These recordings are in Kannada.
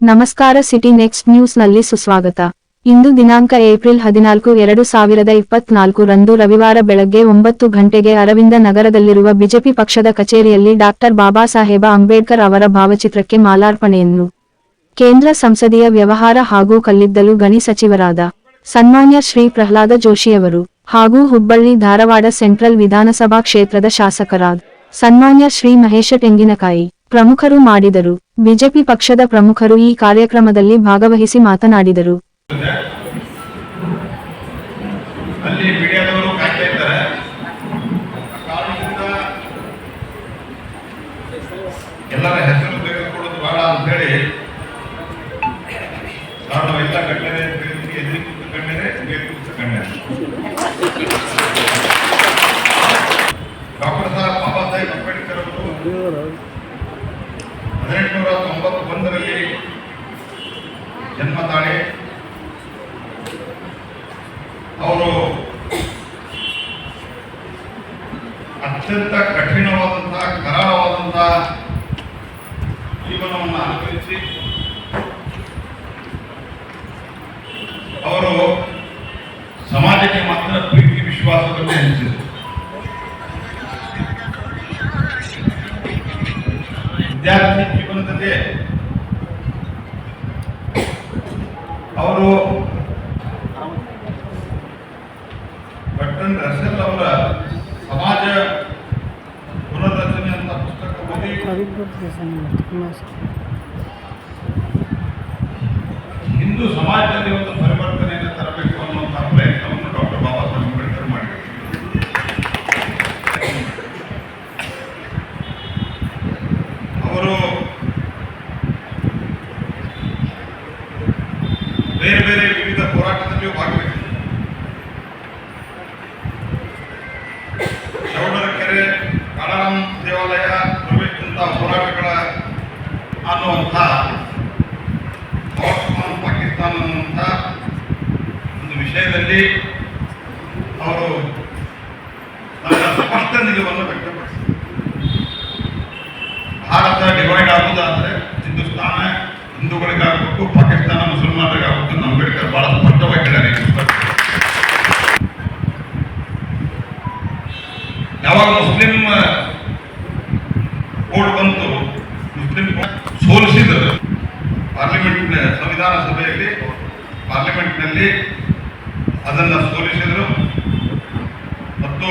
ನಮಸ್ಕಾರ ಸಿಟಿ ನೆಕ್ಸ್ಟ್ ನ್ಯೂಸ್ನಲ್ಲಿ ಸುಸ್ವಾಗತ. ಇಂದು ದಿನಾಂಕ ಏಪ್ರಿಲ್ ಹದಿನಾಲ್ಕು, ಎರಡು ಸಾವಿರದ ಇಪ್ಪತ್ನಾಲ್ಕು ರಂದು ರವಿವಾರ ಬೆಳಗ್ಗೆ ಒಂಬತ್ತು ಗಂಟೆಗೆ ಅರವಿಂದ ನಗರದಲ್ಲಿರುವ ಬಿಜೆಪಿ ಪಕ್ಷದ ಕಚೇರಿಯಲ್ಲಿ ಡಾಕ್ಟರ್ ಬಾಬಾ ಸಾಹೇಬ ಅಂಬೇಡ್ಕರ್ ಅವರ ಭಾವಚಿತ್ರಕ್ಕೆ ಮಾಲಾರ್ಪಣೆಯನ್ನು ಕೇಂದ್ರ ಸಂಸದೀಯ ವ್ಯವಹಾರ ಹಾಗೂ ಕಲ್ಲಿದ್ದಲು ಗಣಿ ಸಚಿವರಾದ ಸನ್ಮಾನ್ಯ ಶ್ರೀ ಪ್ರಹ್ಲಾದ ಜೋಶಿಯವರು ಹಾಗೂ ಹುಬ್ಬಳ್ಳಿ ಧಾರವಾಡ ಸೆಂಟ್ರಲ್ ವಿಧಾನಸಭಾ ಕ್ಷೇತ್ರದ ಶಾಸಕರಾದ ಸನ್ಮಾನ್ಯ ಶ್ರೀ ಮಹೇಶ ತೆಂಗಿನಕಾಯಿ. ಪ್ರಮುಖರು ಮಾಡಿದರು. ಬಿಜೆಪಿ ಪಕ್ಷದ ಪ್ರಮುಖರು ಈ ಕಾರ್ಯಕ್ರಮದಲ್ಲಿ ಭಾಗವಹಿಸಿ ಮಾತನಾಡಿದರು. ಎಲ್ಲ ಡಾಕ್ಟರ್ ಸಾಹೇಬ್ ಬಾಬಾ ಸಾಹೇಬ್ ಅಂಬೇಡ್ಕರ್ ಅವರು ಹದಿನೆಂಟುನೂರ ತೊಂಬತ್ತು ಒಂದರಲ್ಲಿ ಜನ್ಮ ತಾಳಿ ಅವರು ಅತ್ಯಂತ ಕಠಿಣವಾದಂತಹ ಕರಾಳವಾದಂತಹ ಜೀವನವನ್ನು ಅನುಭವಿಸಿ ಅವರು ಸಮಾಜಕ್ಕೆ ಮಾತ್ರ ಪ್ರೀತಿ ವಿಶ್ವಾಸವನ್ನು ಹೆಚ್ಚಿದರು ಹಿಂದೂ ಸಮಾಜದಲ್ಲಿ ಒಂದು ಪರಿವರ್ತನೆಯನ್ನು ತರಬೇಕು ಅನ್ನುವಂತಹ ಪ್ರಯತ್ನವನ್ನು ಡಾಕ್ಟರ್ ಬಾಬಾ ಸಾಹೇಬ್ ಅಂಬೇಡ್ಕರ್ ಮಾಡಿದರು ಅವರು ಬೇರೆ ಬೇರೆ ವಿವಿಧ ಹೋರಾಟದಲ್ಲಿಯೂ ಭಾಗವಹಿಸಿದರು ಚೌಡರಕೆರೆ ಕಾಳರಾಮ್ ದೇವಾಲಯ ಪ್ರವೇಶಿಸಿದಂಥ ಹೋರಾಟಗಳ ಅನ್ನುವಂಥ ಪಾಕಿಸ್ತಾನ ಪಾಕಿಸ್ತಾನ ಅನ್ನುವಂಥ ಒಂದು ವಿಷಯದಲ್ಲಿ ಅವರು ಸ್ಪಷ್ಟ ನಿಲುವನ್ನು ವ್ಯಕ್ತಪಡಿಸಿದರು. ಭಾರತ ಡಿವೈಡ್ ಆಗುವುದಾದರೆ ಹಿಂದೂಸ್ತಾನ, ಹಿಂದೂಗಳಿಗಾಗಬೇಕು, ಪಾಕಿಸ್ತಾನ, ಮುಸಲ್ಮಾನರಿಗಾಗಬೇಕು, ಅಂಬೇಡ್ಕರ್ ಬಹಳ ಸ್ಪಷ್ಟವಾಗಿ ಹೇಳಿದ್ದಾರೆ ಯಾವಾಗ ಮುಸ್ಲಿಂ ಕೋಡ್ ಬಂತು, ಮುಸ್ಲಿಂ ಸೋಲಿಸಿದರು ಪಾರ್ಲಿಮೆಂಟ್ ಸಂವಿಧಾನ ಸಭೆಯಲ್ಲಿ, ಪಾರ್ಲಿಮೆಂಟ್ನಲ್ಲಿ ಅದನ್ನು ಸೋಲಿಸಿದರು. ಮತ್ತು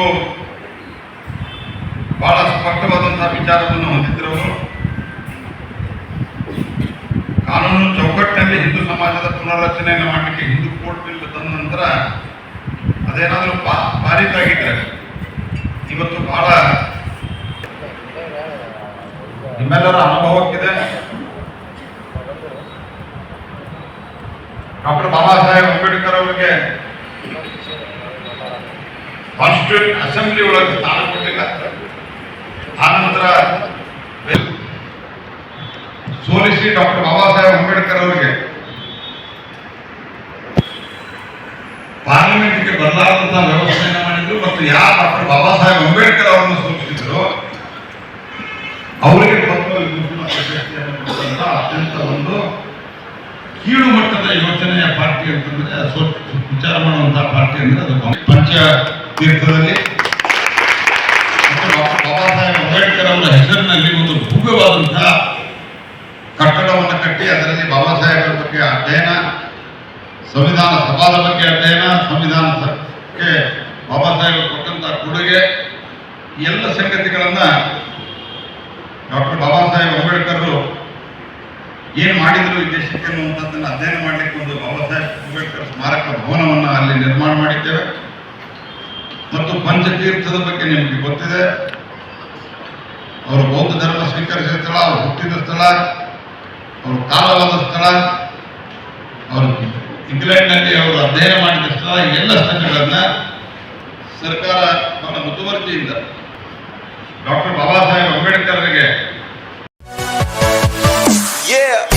ಬಹಳ ಸ್ಪಷ್ಟವಾದಂತಹ ವಿಚಾರವನ್ನು ಹೊಂದಿದ್ದರು ಕಾನೂನು ಚೌಕಟ್ಟಿನಲ್ಲಿ ಹಿಂದೂ ಸಮಾಜದ ಪುನರ್ರಚನೆಯನ್ನು ಮಾಡಲಿಕ್ಕೆ ಹಿಂದೂ ಕೋರ್ಟ್ ಬಿಲ್ ತಂದ ನಂತರ ಅದೇನಾದರೂ ಪಾ ಪಾರಿತ ಆಗಿದ್ರೆ ಇವತ್ತು ಬಹಳ ನಿಮ್ಮೆಲ್ಲರ ಅನುಭವಕ್ಕಿದೆ. ಡಾಕ್ಟರ್ ಬಾಬಾ ಸಾಹೇಬ್ ಅಂಬೇಡ್ಕರ್ ಅವರಿಗೆ ಅಸೆಂಬ್ಲಿ ಒಳಗೆ ಸ್ಥಾನ ಕೊಟ್ಟಿಲ್ಲ ಆನಂತರ ಸೋಲಿಸಿ ಡಾಕ್ಟರ್ ಬಾಬಾ ಸಾಹೇಬ್ ಅಂಬೇಡ್ಕರ್ ಅವರಿಗೆ ಪಾರ್ಲಿಮೆಂಟ್ಗೆ ಬರಲಾರದಂತಹ ವ್ಯವಸ್ಥೆಯನ್ನು ಮಾಡಿದ್ರು ಮತ್ತು ಯಾರು ಡಾಕ್ಟರ್ ಬಾಬಾ ಸಾಹೇಬ್ ಅಂಬೇಡ್ಕರ್ ಅವರನ್ನು ಸೂಚಿಸಿದ್ರು ಅವರಿಗೆ ಅತ್ಯಂತ ಒಂದು ಕೀಳು ಮಟ್ಟದ ಯೋಚನೆಯ ಪಾರ್ಟಿ ಅಂತಂದ್ರೆ ವಿಚಾರ ಮಾಡುವಂತಹ ಪಾರ್ಟಿ ಅಂದ್ರೆ ಅದು ಪಂಚ ತೀರ್ಥದಲ್ಲಿ ಬಾಬಾ ಸಾಹೇಬ್ ಅಂಬೇಡ್ಕರ್ ಅವರ ಹೆಸರಿನಲ್ಲಿ ಒಂದು ಭವ್ಯವಾದಂತಹ ಕಟ್ಟಡವನ್ನು ಕಟ್ಟಿ ಅದರಲ್ಲಿ ಬಾಬಾ ಸಾಹೇಬರ ಬಗ್ಗೆ ಅಧ್ಯಯನ, ಸಂವಿಧಾನ ಸಭಾದ ಬಗ್ಗೆ ಅಧ್ಯಯನ ಸಂವಿಧಾನಕ್ಕೆ ಬಾಬಾ ಸಾಹೇಬರು ಕೊಟ್ಟಂತಹ ಕೊಡುಗೆ ಎಲ್ಲ ಸಂಗತಿಗಳನ್ನ ಡಾಕ್ಟರ್ ಬಾಬಾ ಸಾಹೇಬ್ ಅಂಬೇಡ್ಕರ್ ಏನು ಮಾಡಿದ್ರು ಈ ದೇಶಕ್ಕೆ ಅನ್ನುವಂಥದ್ದನ್ನು ಅಧ್ಯಯನ ಮಾಡಲಿಕ್ಕೆ ಒಂದು ಬಾಬಾ ಸಾಹೇಬ್ ಅಂಬೇಡ್ಕರ್ ಸ್ಮಾರಕ ಭವನವನ್ನು ಅಲ್ಲಿ ನಿರ್ಮಾಣ ಮಾಡಿದ್ದೇವೆ. ಮತ್ತು ಪಂಚತೀರ್ಥದ ಬಗ್ಗೆ ನಿಮಗೆ ಗೊತ್ತಿದೆ ಅವರು ಬೌದ್ಧ ಧರ್ಮ ಸ್ವೀಕರಿಸಿದ ಸ್ಥಳ, ಅವರು ಹುಟ್ಟಿದ ಸ್ಥಳ, ಅವರು ಕಾಲವಾದ ಸ್ಥಳ, ಅವರು ಇಂಗ್ಲೆಂಡ್ನಲ್ಲಿ ಅವರು ಅಧ್ಯಯನ ಮಾಡಿದ ಸ್ಥಳ ಎಲ್ಲ ಸ್ಥಳಗಳನ್ನ ಸರ್ಕಾರ ತನ್ನ ಮುತುವರ್ಜಿಯಿಂದ ಡಾಕ್ಟರ್ ಬಾಬಾ ಸಾಹೇಬ್ ಅಂಬೇಡ್ಕರ್ಗೆ Yeah.